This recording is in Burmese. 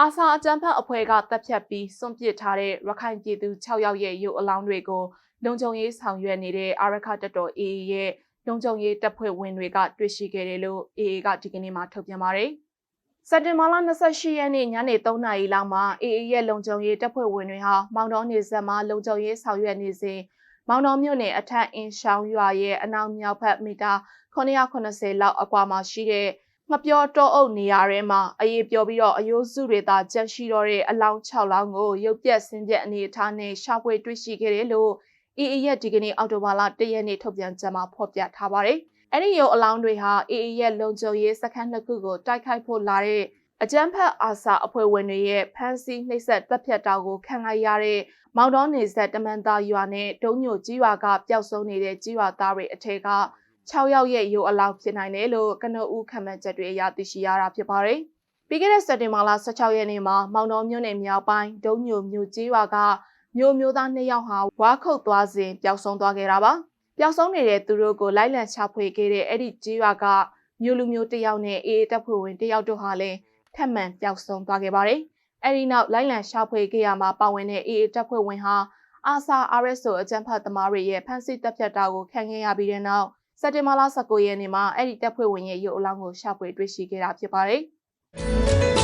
အာဆာအကြမ်းဖက်အဖွဲ့ကတပ်ဖြတ်ပြီးစွန့်ပစ်ထားတဲ့ရခိုင်ပြည်သူ6ယောက်ရဲ့ရုပ်အလောင်းတွေကိုလုံခြုံရေးဆောင်ရွက်နေတဲ့အာရခတပ်တော် AA ရဲ့လုံခြုံရေးတပ်ဖွဲ့ဝင်တွေကတွေ့ရှိခဲ့တယ်လို့ AA ကဒီကနေ့မှထုတ်ပြန်ပါတယ်။စက်တင်ဘာလ28ရက်နေ့ညနေ3နာရီလောက်မှာ AA ရဲ့လုံခြုံရေးတပ်ဖွဲ့ဝင်တွေဟာမောင်တော်နေဆက်မှာလုံခြုံရေးဆောင်ရွက်နေစဉ်မောင်တော်မြို့နယ်အထက်အင်းရှောင်းရွာရဲ့အနောက်မြောက်ဘက်မီတာ980လောက်အကွာမှာရှိတဲ့ ငပြောတောအုပ်နေရာထဲမှာအေးပျော်ပြီးတော့အယိုးစုတွေသာကြက်ရှိတော့တဲ့အလောင်း6လောင်းကိုရုပ်ပြက်ဆင်းပြက်အနေအထားနဲ့ရှာဖွေတွေ့ရှိခဲ့တယ်လို့အေးအေးရဲ့ဒီကနေ့အောက်တိုဘာလ1ရက်နေ့ထုတ်ပြန်ချက်မှာဖော်ပြထားပါတယ်။အဲ့ဒီရုပ်အလောင်းတွေဟာအေးအေးရဲ့လုံခြုံရေးစခန်းတစ်ခုကိုတိုက်ခိုက်ဖို့လာတဲ့အကြမ်းဖက်အာစာအဖွဲ့ဝင်တွေရဲ့ဖမ်းဆီးနှိပ်စက်တပ်ဖြတ်တာကိုခံလိုက်ရတဲ့မောင်တော်နေဆက်တမန်သားရွာနဲ့ဒုံညိုကြီးရွာကပျောက်ဆုံးနေတဲ့ကြီးရွာသားတွေအထက်က 6ယောက်ရဲ့ရုပ်အလောင်းဖြစ်နိုင်တယ်လို့ကနဦးခန့်မှန်းချက်တွေအရသိရှိရတာဖြစ်ပါတယ်။ပြီးခဲ့တဲ့စက်တင်ဘာလ16ရက်နေ့မှာမောင်တော်မြို့နယ်မြောက်ပိုင်းဒုံညိုမြို့ကြီးရွာကမြို့မျိုးသား2ယောက်ဟာဝါခုတ်သွားစဉ်ပျောက်ဆုံးသွားခဲ့တာပါ။ပျောက်ဆုံးနေတဲ့သူတို့ကိုလိုက်လံချဖွေခဲ့တဲ့အဲ့ဒီကြီးရွာကမြို့လူမျိုးတစ်ယောက်နဲ့အေးအေးတပ်ဖွဲ့ဝင်တစ်ယောက်တို့ဟာလည်းထပ်မံပျောက်ဆုံးသွားခဲ့ပါတယ်။အဲဒီနောက်လိုက်လံရှာဖွေခဲ့ရမှာပါဝင်တဲ့အေးအေးတပ်ဖွဲ့ဝင်ဟာအာဆာ RSO အကြံဖတ်သမားတွေရဲ့ဖမ်းဆီးတပ်ဖြတ်တာကိုခံခဲ့ရပြီးတဲ့နောက် စက်တင်ဘာလ19ရက်နေ့မှာအဲ့ဒီတပ်ဖွဲ့ဝင်ရဲ့ရုပ်အလောင်းကိုရှာဖွေတွေ့ရှိခဲ့တာဖြစ်ပါတယ်။